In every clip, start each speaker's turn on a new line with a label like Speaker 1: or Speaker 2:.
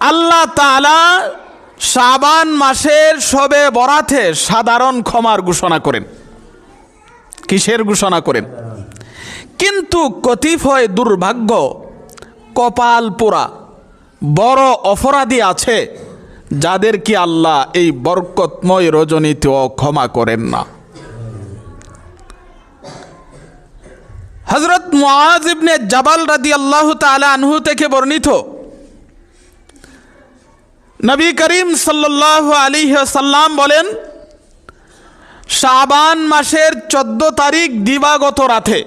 Speaker 1: আল্লাহ তালা শাবান মাসের সবে বরাতে সাধারণ ক্ষমার ঘোষণা করেন। কিসের ঘোষণা করেন? কিন্তু কতিপয় দুর্ভাগ্য, কপাল পোড়া, বড় অপরাধী আছে যাদের কি আল্লাহ এই বরকতময় রজনীতেও ক্ষমা করেন না। হজরত মুআজ ইবনে জাবাল রাদি আল্লাহ তালা আনহু থেকে বর্ণিত নবী করিম সাল্লাহ আলী সাল্লাম বলেন, শাবান মাসের চোদ্দ তারিখ দিবাগত রাতে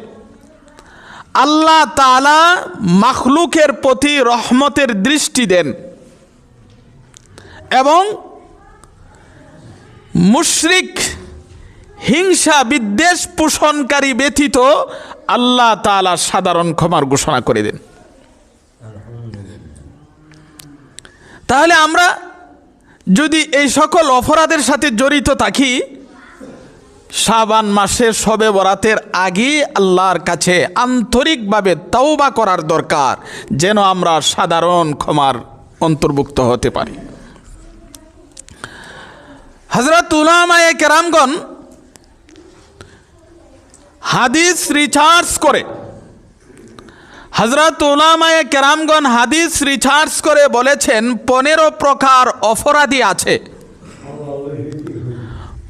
Speaker 1: আল্লাহ তালা মাখলুকের প্রতি রহমতের দৃষ্টি দেন এবং মুশরিক হিংসা বিদ্বেষ পোষণকারী ব্যতীত আল্লাহ তালা সাধারণ ক্ষমার ঘোষণা করে দেন। তাহলে আমরা যদি এই সকল অপরাধের সাথে জড়িত থাকি, শাবান মাসের সবে বরাতের আগে আল্লাহর কাছে আন্তরিকভাবে তওবা করার দরকার, যেন আমরা সাধারণ ক্ষমার অন্তর্ভুক্ত হতে পারি। হজরত উলামায়ে কেরামগণ হাদিস রিচার্জ করে হজরত উলামায়ে কেরামগণ হাদিস রিচার্জ করে বলেছেন, পনেরো প্রকার অপরাধী আছে।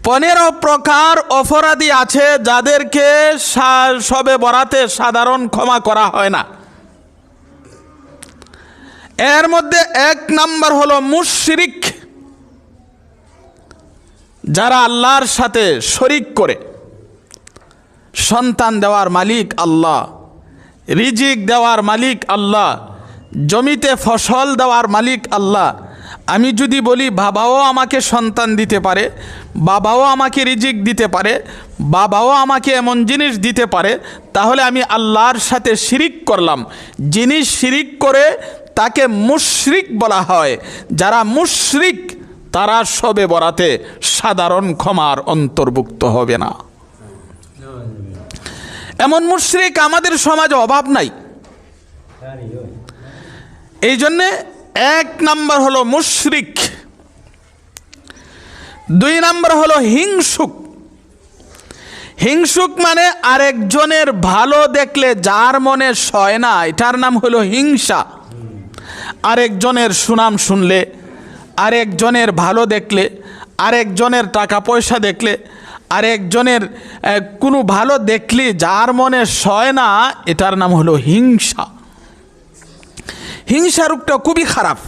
Speaker 1: পনেরো প্রকার অপরাধী আছে যাদেরকে সবে বরাতে সাধারণ ক্ষমা করা হয় না। এর মধ্যে এক নাম্বার হলো মুশরিক, যারা আল্লাহর সাথে শরিক করে। সন্তান দেওয়ার মালিক আল্লাহ। রিজিক দেওয়ার মালিক আল্লাহ, জমিতে ফসল দেওয়ার মালিক আল্লাহ। আমি যদি বলি, বাবাও আমাকে সন্তান দিতে পারে, বাবাও আমাকে রিজিক দিতে পারে, বাবাও আমাকে এমন জিনিস দিতে পারে, তাহলে আমি আল্লাহর সাথে শিরিক করলাম। যিনি শিরিক করে তাকে মুশরিক বলা হয়। যারা মুশরিক, তারা সবে বরাতে সাধারণ ক্ষমার অন্তর্ভুক্ত হবে না। এমন মুশরিক আমাদের সমাজে অভাব নাই। এই জন্যে এক নাম্বার হলো মুশরিক। দুই নাম্বার হলো হিংসুক। হিংসুক মানে আরেকজনের ভালো দেখলে যার মনে সয় না, এটার নাম হলো হিংসা। আরেকজনের সুনাম শুনলে, আরেকজনের ভালো দেখলে, আরেকজনের টাকা পয়সা দেখলে আরেকজনের আহ, কোনো ভালো দেখলে যার মনে সয় না এটার নাম হলো হিংসা। হিংসা রূপটা খুবই খারাপ।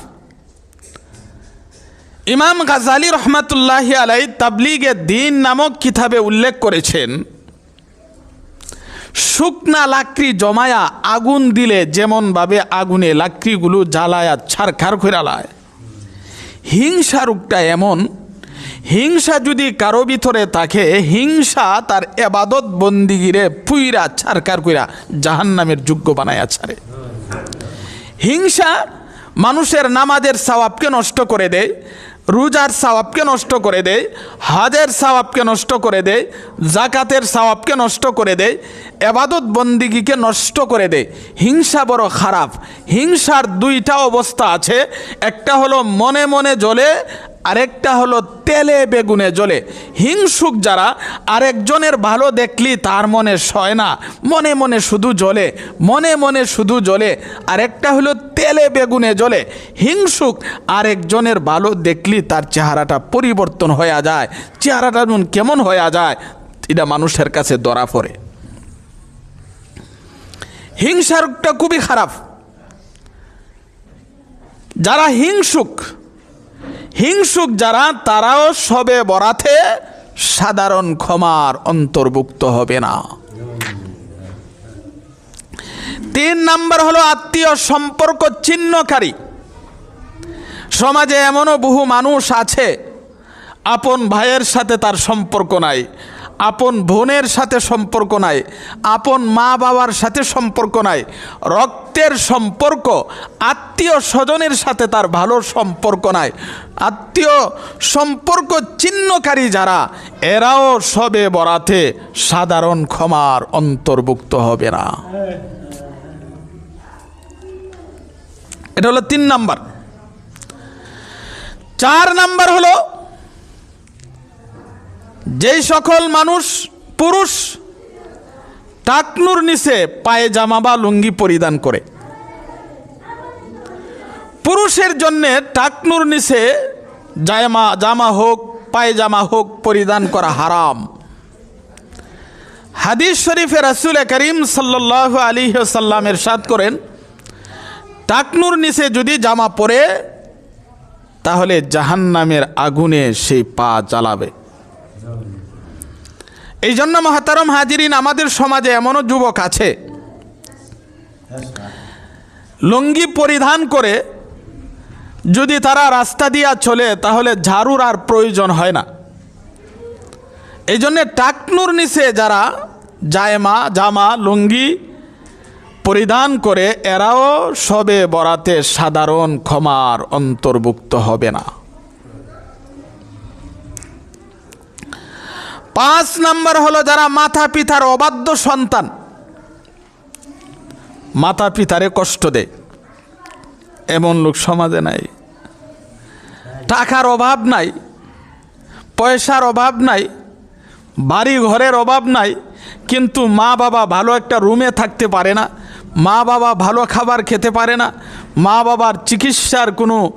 Speaker 1: ইমাম গাজালি রহমাতুল্লাহ আলাই তাবলিগে দিন নামক কিতাবে উল্লেখ করেছেন শুকনা লাকড়ি জমায়া আগুন দিলে যেমনভাবে আগুনে লাকড়িগুলো জ্বালায়া ছারখার করে হিংসা রূপটা এমন হিংসা যদি কারও ভিতরে থাকে, হিংসা তার এবাদত বন্দিগিরে পুইরা ছারকার কইরা জাহান্নামের যোগ্য বানায়া ছাড়ে। হিংসা মানুষের নামাজের সওয়াবকে নষ্ট করে দেয়, রোজার সওয়াবকে নষ্ট করে দেয়, হাজের সওয়াবকে নষ্ট করে দেয় জাকাতের সওয়াবকে নষ্ট করে দেয়, এবাদত বন্দিগিকে নষ্ট করে দেয়। হিংসা বড় খারাপ। হিংসার দুইটা অবস্থা আছে। একটা হলো মনে মনে জ্বলে আরেকটা হলো তেলে বেগুনে জ্বলে। হিংসুক যারা, আরেকজনের ভালো দেখলি তার মনে সয় না। মনে মনে শুধু জ্বলে, মনে মনে শুধু জ্বলে। আরেকটা হলো তেলে বেগুনে জ্বলে। হিংসুক, আরেকজনের ভালো দেখলি তার চেহারাটা পরিবর্তন হয়ে যায়। চেহারাটা কেমন হয়ে যায়, এটা মানুষের কাছে ধরা পড়ে। হিংসারটা খুবই খারাপ। যারা হিংসুক হিংসুক যারা, তারাও সবে বরাতে সাধারণ ক্ষমার অন্তর্ভুক্ত হবে না। তিন নাম্বার হলো আত্মীয় সম্পর্ক ছিন্নকারী। সমাজে এমনও বহু মানুষ আছে, আপন ভাইয়ের সাথে তার সম্পর্ক নাই। আপন বোনের সাথে সম্পর্ক নাই, আপন মা বাবার সাথে সম্পর্ক নাই, রক্তের সম্পর্ক, আত্মীয় স্বজনের সাথে তার ভালো সম্পর্ক নাই। আত্মীয় সম্পর্ক চিহ্নকারী যারা, এরাও সবে বরাতে সাধারণ ক্ষমার অন্তর্ভুক্ত হবে না। এটা হলো তিন নাম্বার। চার নাম্বার হলো যেই সকল মানুষ, পুরুষ, টাকনুর নিচে পায়ে জামা বা লুঙ্গি পরিধান করে। পুরুষের জন্যে টাকনুর নিচে জামা জামা হোক পায়জামা হোক পরিধান করা হারাম। হাদিস শরীফে রাসুল করিম সাল্লাহ আলী সাল্লামের সাদ করেন, টাকনুর নিচে যদি জামা পরে, তাহলে জাহান্নামের আগুনে সেই পা জ্বালাবে। এই জন্য মহাতারম হাজিরিন, আমাদের সমাজে এমনও যুবক আছে। লুঙ্গি পরিধান করে যদি তারা রাস্তা দিয়া চলে, তাহলে ঝাড়ুর আর প্রয়োজন হয় না। এই জন্যে টাকনুর নিচে যারা জায়মা, জামা, লুঙ্গি পরিধান করে, এরাও সবে বরাতে সাধারণ ক্ষমার অন্তর্ভুক্ত হবে না। পাঁচ নাম্বার হলো যারা মাথা পিতার অবাধ্য সন্তান। মাতা পিতারে কষ্ট দেয়। এমন লোক সমাজে নাই। টাকার অভাব নাই। পয়সার অভাব নাই। বাড়ি ঘরের অভাব নাই। কিন্তু মা বাবা ভালো একটা রুমে থাকতে পারে না। মা বাবা ভালো খাবার খেতে পারে না, মা বাবার চিকিৎসার কোনো,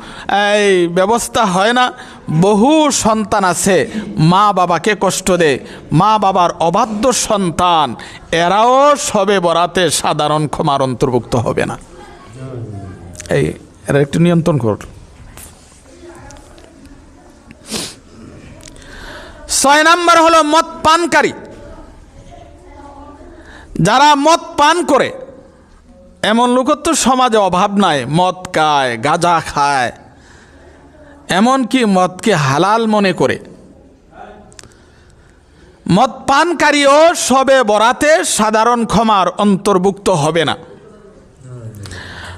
Speaker 1: এই, ব্যবস্থা হয় না। বহু সন্তান আছে, মা বাবাকে কষ্ট দেয়। মা বাবার অবাধ্য সন্তান, এরাও সবে বরাতে সাধারণ ক্ষমার অন্তর্ভুক্ত হবে না। এই, এরা একটু নিয়ন্ত্রণ কর। ছয় নাম্বার হলো মদ পানকারী। যারা মদ পান করে এমন লোকের তো সমাজে অভাব নাই, মদ খায়, গাঁজা খায়। এমনকি মদকে হালাল মনে করে? মদ পানকারীও সবে বরাতে সাধারণ ক্ষমার অন্তর্ভুক্ত হবে না।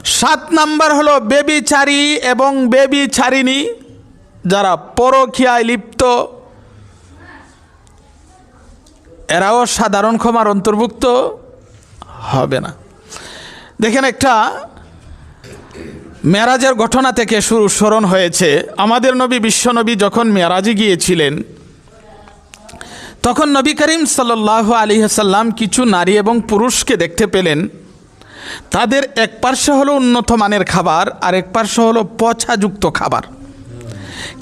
Speaker 1: সাত নাম্বার হলো বেবিচারী এবং বেবি বেবিচারিণী, যারা পরখিয়ায় লিপ্ত, এরাও সাধারণ ক্ষমার অন্তর্ভুক্ত হবে না। দেখেন একটা মেরাজের ঘটনা থেকে শুরু স্মরণ হয়েছে। আমাদের নবী বিশ্বনবী যখন মেরাজে গিয়েছিলেন, তখন নবী করিম সাল্লাহ আলী সাল্লাম কিছু নারী এবং পুরুষকে দেখতে পেলেন। তাদের এক পার্শ্ব হলো উন্নত মানের খাবার, আর এক পার্শ্ব হলো পচাযুক্ত খাবার।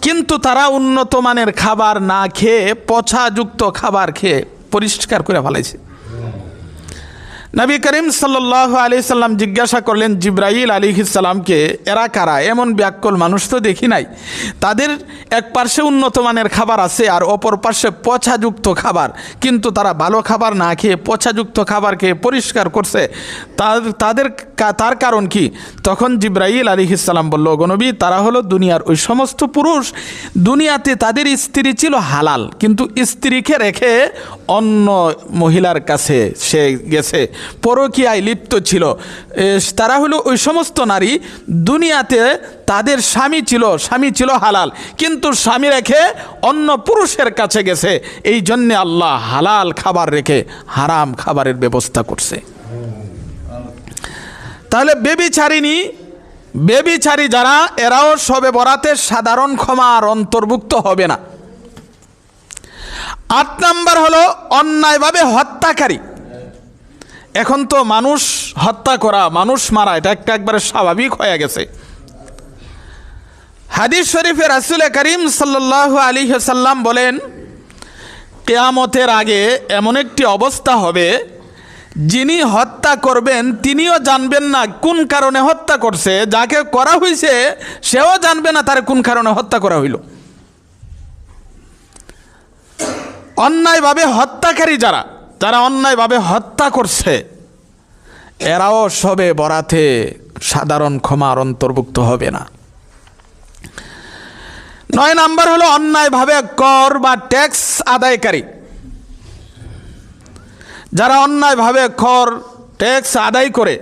Speaker 1: কিন্তু তারা উন্নত মানের খাবার না খেয়ে পচাযুক্ত খাবার খেয়ে পরিষ্কার করে ফেলাইছে নবী করিম সাল্লাহ আলি সাল্লাম জিজ্ঞাসা করলেন, জিব্রাইল আলী সাল্লামকে এরা কারা? এমন ব্যাকল মানুষ তো দেখি নাই। তাদের এক পার্শ্বে উন্নত মানের খাবার আছে আর অপর পার্শ্বে পচাযুক্ত খাবার। কিন্তু তারা ভালো খাবার না খেয়ে পচাযুক্ত খাবার খেয়ে পরিষ্কার করছে। তাদের তার কারণ কি? তখন জিব্রাইল আলী সাল্লাম বলল গনবী তারা হলো দুনিয়ার ওই সমস্ত পুরুষ। দুনিয়াতে তাদের স্ত্রী ছিল হালাল, কিন্তু স্ত্রীকে রেখে অন্য মহিলার কাছে সে গেছে। পরকীয়ায় লিপ্ত ছিল। তারা হলো ওই সমস্ত নারী। দুনিয়াতে তাদের স্বামী ছিল স্বামী ছিল হালাল। কিন্তু স্বামী রেখে অন্য পুরুষের কাছে গেছে। এই জন্যে আল্লাহ হালাল খাবার রেখে হারাম খাবারের ব্যবস্থা করছে। তাহলে বেবিচারিণী, বেবিচারী যারা, এরাও সবে বরাতে সাধারণ ক্ষমার অন্তর্ভুক্ত হবে না। আট নাম্বার হলো, অন্যায়ভাবে হত্যাকারী। এখন তো মানুষ হত্যা করা, মানুষ মারা, এটা একটা একবারে স্বাভাবিক হয়ে গেছে। হাদিস শরীফে রাসুল করিম সাল্লাহ আলী সাল্লাম বলেন, কেয়ামতের আগে এমন একটি অবস্থা হবে, যিনি হত্যা করবেন, তিনিও জানবেন না কোন কারণে হত্যা করছে, যাকে করা হয়েছে সেও জানবে না তার কোন কারণে হত্যা করা হইল। অন্যায়ভাবে হত্যাকারী যারা যারা অন্যায়ভাবে হত্যা করছে। এরাও সবে বরাতে সাধারণ ক্ষমার অন্তর্ভুক্ত হবে না। নয় নাম্বার হলো অন্যায়ভাবে কর বা ট্যাক্স আদায়কারী। যারা অন্যায়ভাবে কর, ট্যাক্স আদায় করে।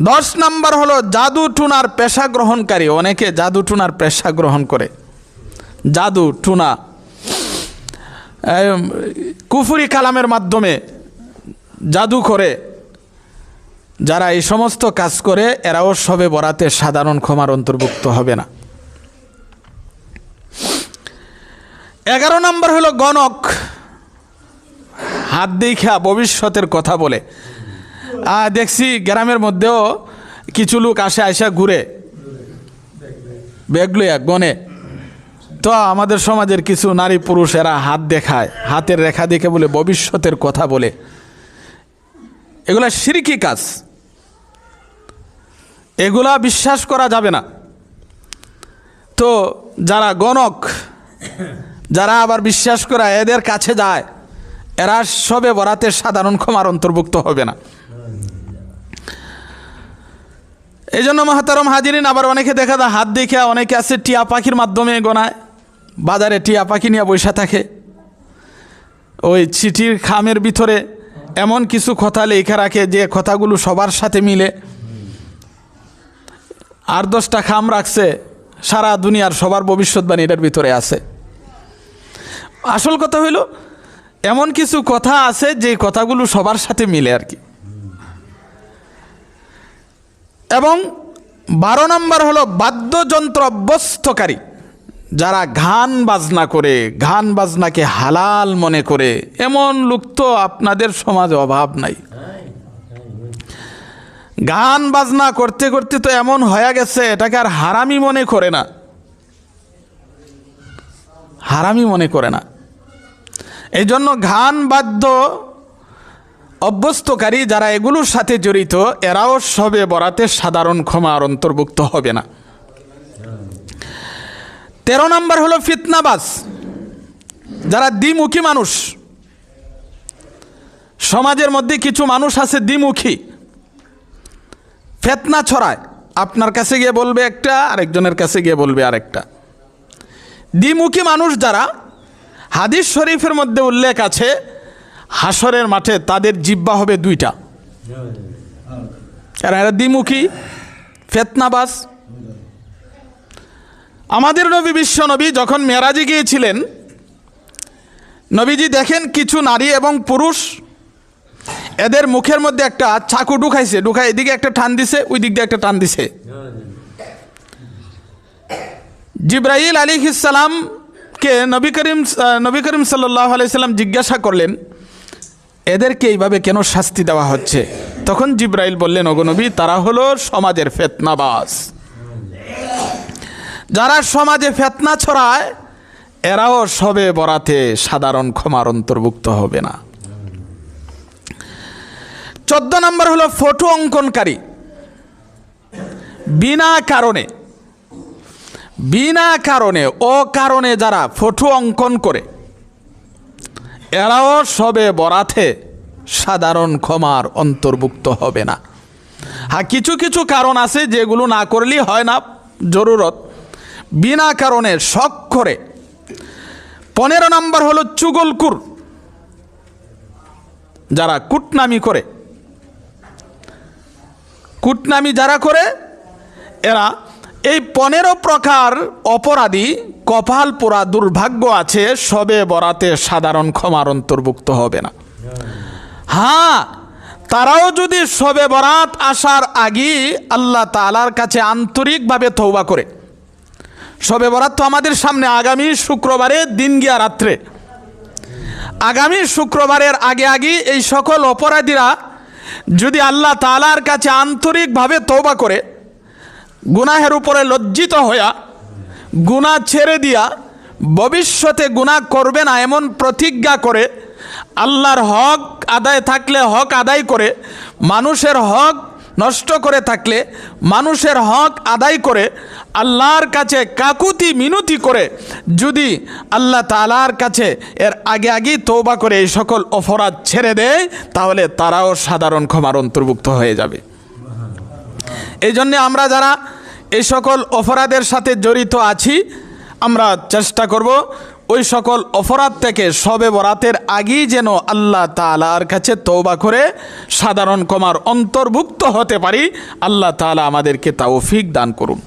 Speaker 1: দশ নাম্বার হলো জাদু টুনার পেশা গ্রহণকারী। অনেকে জাদু টুনার পেশা গ্রহণ করে। জাদু টুনা কুফুরি কালামের মাধ্যমে জাদু করে যারা এই সমস্ত কাজ করে, এরাও সবে বরাতে সাধারণ ক্ষমার অন্তর্ভুক্ত হবে না। এগারো নম্বর হলো গণক। হাত দেখা ভবিষ্যতের কথা বলে। দেখছি গ্রামের মধ্যেও কিছু লোক আসে, আইসা ঘুরে। ব্যাগ গনে তো আমাদের সমাজের কিছু নারী পুরুষ এরা হাত দেখায়, হাতের রেখা দেখে বলে, ভবিষ্যতের কথা বলে। এগুলা সিরিকি কাজ। এগুলা বিশ্বাস করা যাবে না। তো যারা গণক, যারা আবার বিশ্বাস করা এদের কাছে যায়, এরা সবে বরাতে সাধারণ ক্ষমার অন্তর্ভুক্ত হবে না। এই জন্য মহাতারম হাজিরিন আবার অনেকে দেখা যায়, হাত দেখে অনেকে আছে টিয়া পাখির মাধ্যমে গোনায়। বাজারে টিয়া পাখি নিয়ে বসে থাকে। ওই চিঠির খামের ভিতরে এমন কিছু কথা লেখা রাখে যে কথাগুলো সবার সাথে মিলে। আর দশটা খাম রাখছে, সারা দুনিয়ার সবার ভবিষ্যৎবাণী এটার ভিতরে আছে। আসল কথা হইল এমন কিছু কথা আছে যে কথাগুলো সবার সাথে মিলে আর কি। এবং বারো নম্বর হলো বাদ্যযন্ত্র অভ্যস্তকারী। যারা গান বাজনা করে, গান বাজনাকে হালাল মনে করে, এমন লোক তো আপনাদের সমাজে অভাব নাই। গান বাজনা করতে করতে তো এমন হয়ে গেছে, এটাকে আর হারামি মনে করে না। হারামি মনে করে না। এই জন্য গান বাদ্য অভ্যস্তকারী যারা এগুলোর সাথে জড়িত, এরাও সবে বরাতে সাধারণ ক্ষমার অন্তর্ভুক্ত হবে না। তেরো নম্বর হলো ফিতনাবাজ যারা দ্বিমুখী মানুষ। সমাজের মধ্যে কিছু মানুষ আছে দ্বিমুখী। ফেতনা ছড়ায়। আপনার কাছে গিয়ে বলবে একটা আরেকজনের কাছে গিয়ে বলবে আরেকটা। দ্বিমুখী মানুষ যারা হাদিস শরীফের মধ্যে উল্লেখ আছে হাসরের মাঠে তাদের জিব্বা হবে দুইটা। কারণ এরা দ্বিমুখী ফেতনাবাস আমাদের নবী বিশ্ব নবী যখন মেরাজে গিয়েছিলেন, নবীজি দেখেন কিছু নারী এবং পুরুষ এদের মুখের মধ্যে একটা চাকু ঢুকাইছে, ঢুকাই এদিকে একটা টান দিছে ওই দিক দিয়ে একটা টান দিছে। জিব্রাহিল আলী ইসালামকে নবী করিম নবী করিম সাল্লাহ আলাইসাল্লাম জিজ্ঞাসা করলেন, এদেরকে এইভাবে কেন শাস্তি দেওয়া হচ্ছে? তখন জিব্রাইল বললেন অগনবী তারা হলো সমাজের ফেতনাবাস যারা সমাজে ফেতনা ছড়ায়, এরাও সবে বরাতে সাধারণ ক্ষমার অন্তর্ভুক্ত হবে না। চোদ্দ নম্বর হলো ফটো অঙ্কনকারী। বিনা কারণে বিনা কারণে ও কারণে যারা ফটো অঙ্কন করে, এরাও সবে বরাতে সাধারণ ক্ষমার অন্তর্ভুক্ত হবে না। হ্যাঁ কিছু কিছু কারণ আছে যেগুলো না করলেই হয় না, জরুরত। বিনা কারণে শখ করে পনেরো নম্বর হলো চুগলকুর। যারা কুটনামি করে। কুটনামি যারা করে, এরা এই পনেরো প্রকার অপরাধী কপাল পোড়া দুর্ভাগ্য আছে, সবে বরাতে সাধারণ ক্ষমার অন্তর্ভুক্ত হবে না। হ্যাঁ তারাও যদি সবে বরাত আসার আগেই আল্লাহ তালার কাছে আন্তরিকভাবে তৌবা করে সবে বরাত তো আমাদের সামনে আগামী শুক্রবারে দিন গিয়া রাত্রে। আগামী শুক্রবারের আগে আগে এই সকল অপরাধীরা যদি আল্লাহ তালার কাছে আন্তরিকভাবে তৌবা করে, গুনাহের উপরে লজ্জিত হইয়া, গুনাহ ছেড়ে দিয়া, ভবিষ্যতে গুনাহ করবে না এমন প্রতিজ্ঞা করে, আল্লাহর হক আদায় থাকলে হক আদায় করে, মানুষের হক নষ্ট করে থাকলে মানুষের হক আদায় করে আল্লাহর কাছে কাকুতি মিনতি করে যদি আল্লাহ তালার কাছে এর আগে আগেই তৌবা করে এই সকল অপরাধ ছেড়ে দেয়, তাহলে তারাও সাধারণ ক্ষমার অন্তর্ভুক্ত হয়ে যাবে। এই জন্যে আমরা যারা এই সকল অপরাধের সাথে জড়িত আছি, আমরা চেষ্টা করব ওই সকল অপরাধ থেকে সবে বরাতের আগেই যেন আল্লাহ তালার কাছে তৌবা করে সাধারণ কমার অন্তর্ভুক্ত হতে পারি, আল্লাহ তালা আমাদেরকে তাও ফিক দান করুন।